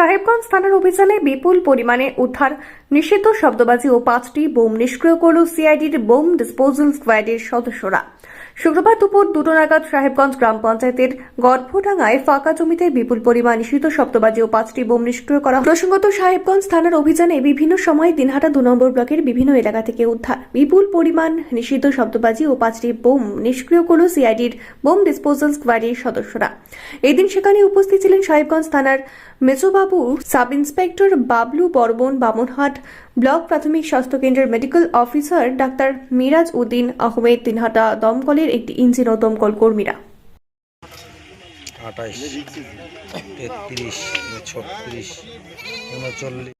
সাহেবগঞ্জ থানার অভিযানে বিপুল পরিমাণে উদ্ধার নিষিদ্ধ শব্দবাজি ও পাঁচটি বোম নিষ্ক্রিয় করল সিআইডির বোম ডিসপোজাল স্কোয়াডের সদস্যরা। শুক্রবার দুপুর দুটো নাগাদ সাহেবগঞ্জ গ্রাম পঞ্চায়েতের গর্ভডাঙ্গায় ফাঁকা জমিতে বিপুল পরিমাণ নিষিদ্ধ শব্দবাজি ও পাঁচটি বোম নিষ্ক্রিয় করা। প্রসঙ্গত সাহেবগঞ্জ থানার অভিযানে বিভিন্ন সময় দিনহাটা দু নম্বর ব্লকের বিভিন্ন এলাকা থেকে উদ্ধার। বিপুল পরিমাণ নিষিদ্ধ শব্দবাজি ও পাঁচটি বোম নিষ্ক্রিয় করল সিআইডির বোম ডিসপোজাল স্কোয়াডের সদস্যরা। এদিন সেখানে উপস্থিত ছিলেন সাহেবগঞ্জ থানার মেজোবাবু sub inspector Bablu Barman Bamanhat block প্রাথমিক স্বাস্থ্যকেন্দ্রের medical officer doctor Miraj Uddin Ahmed Tinhata দমকলের একটি ইঞ্জিন ও দমকল কর্মীরা। আঠাশ তেত্রিশ, ছত্রিশ, উনচল্লিশ।